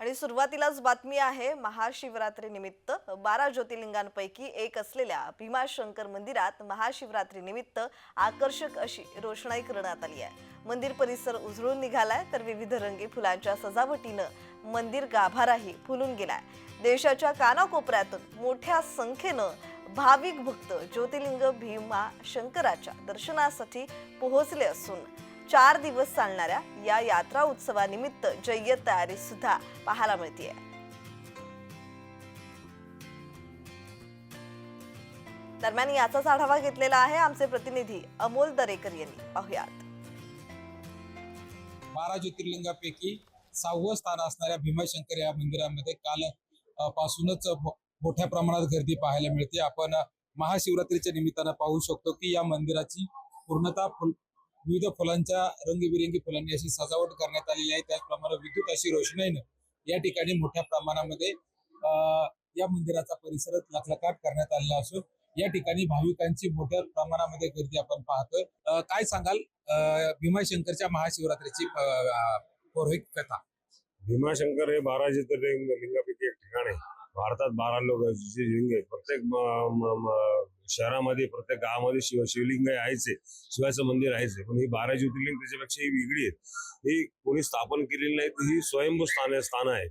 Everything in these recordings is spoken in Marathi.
आणि सुरुवातीलाच बातमी आहे महाशिवरात्री निमित्त बारा ज्योतिर्लिंगांपैकी एक असलेल्या भीमाशंकर मंदिरात महाशिवरात्री निमित्त आकर्षक अशी रोषणाई करण्यात आली आहे. मंदिर परिसर उजळून निघालाय तर विविध रंगी फुलांच्या सजावटीनं मंदिर गाभाराही फुलून गेलाय. देशाच्या कानाकोपऱ्यातून मोठ्या संख्येनं भाविक भक्त ज्योतिर्लिंग भीमा शंकराच्या दर्शनासाठी पोहोचले असून चार दिवस चालणाऱ्या या यात्रा उत्सवानिमित्त जय्यत तयारी सुद्धा पाहायला मिळते दरम्यान याचाच आढावा घेतलेला आहे आमचे प्रतिनिधी अमोल दरेकर यांनी. पाहुयात. बारा ज्योतिर्लिंगापैकी सहावं स्थान असणाऱ्या भीमाशंकर या मंदिरामध्ये काल पासूनच मोठ्या प्रमाणात गर्दी पाहायला मिळते. आपण महाशिवरात्रीच्या निमित्तानं पाहू शकतो की या मंदिराची पूर्णतः फुल विविध फुलांच्या रंगीबिरंगी फुलांनी अशी सजावट करण्यात आलेली आहे. त्याचप्रमाणे विद्युत अशी रोषणाईनं या ठिकाणी मोठ्या प्रमाणामध्ये या मंदिराचा परिसर लखलखाट करण्यात आलेला असून या ठिकाणी भाविकांची मोठ्या प्रमाणामध्ये गर्दी आपण पाहतोय. काय सांगाल? भीमाशंकरच्या महाशिवरात्रीची अ, कथा. भीमाशंकर हे बारा ज्योतिर्लिंग लिंगापैकी एक ठिकाण आहे. भारतात बारा लोक लिंग आहे प्रत्येक शहरामध्ये प्रत्येक गावामध्ये शिव शिवलिंग आहेच आहे. शिवाचं मंदिर आहेच आहे. पण ही बारा ज्योतिर्लिंग त्याच्यापेक्षा ही वेगळी आहेत. ही कोणी स्थापन केलेली नाही तर ही स्वयंभू स्थान स्थान आहे.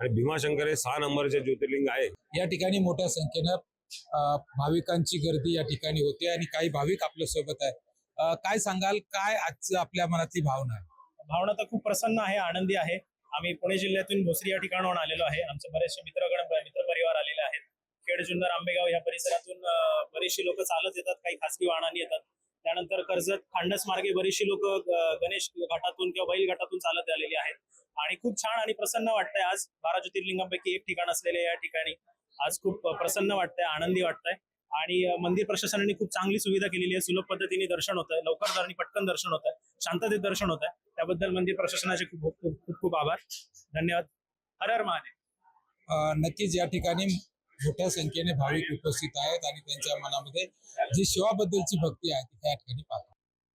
आणि भीमाशंकर हे सहा नंबरचे ज्योतिर्लिंग आहे. या ठिकाणी मोठ्या संख्येनं अ, भाविकांची गर्दी या ठिकाणी होते आणि काही भाविक आपल्यासोबत आहे काय सांगाल? काय आजचं आपल्या मनातली भावना? आहे भावना तर खूप प्रसन्न आहे आनंदी आहे. आम्ही पुणे जिल्ह्यातून भोसरी या ठिकाणाहून आलेलो आहे. आमचे बरेचसे मित्रगण मित्र परिवार आलेले आहेत. खेड जुन्नर आंबेगाव या परिसरातून बरीचशी लोक चालत येतात काही खासगी वाहनांनी येतात. त्यानंतर कर्जत खांडस मार्गे बरीचशी लोक गणेश घाटातून किंवा बैल घाटातून चालत आलेली आहेत. आणि खूप छान आणि प्रसन्न वाटतंय आज. बारा ज्योतिर्लिंगांपैकी एक ठिकाण असलेले या ठिकाणी आज खूप प्रसन्न वाटतंय आनंदी वाटतंय. आणि मंदिर प्रशासनाने खूप चांगली सुविधा केलेली आहे. सुलभ पद्धतीने दर्शन होत आहे लवकर आणि पटकन दर्शन होत आहे शांततेत दर्शन होत आहे त्याबद्दल मंदिर प्रशासनाचे खूप खूप खूप खूप आभार. धन्यवाद. हर हर महादेव. नक्कीच या ठिकाणी मोठ्या संख्येने भाविक उपस्थित आहेत आणि त्यांच्या मनामध्ये जी शिवाबद्दलची भक्ती आहे ती त्या ठिकाणी पाहतो.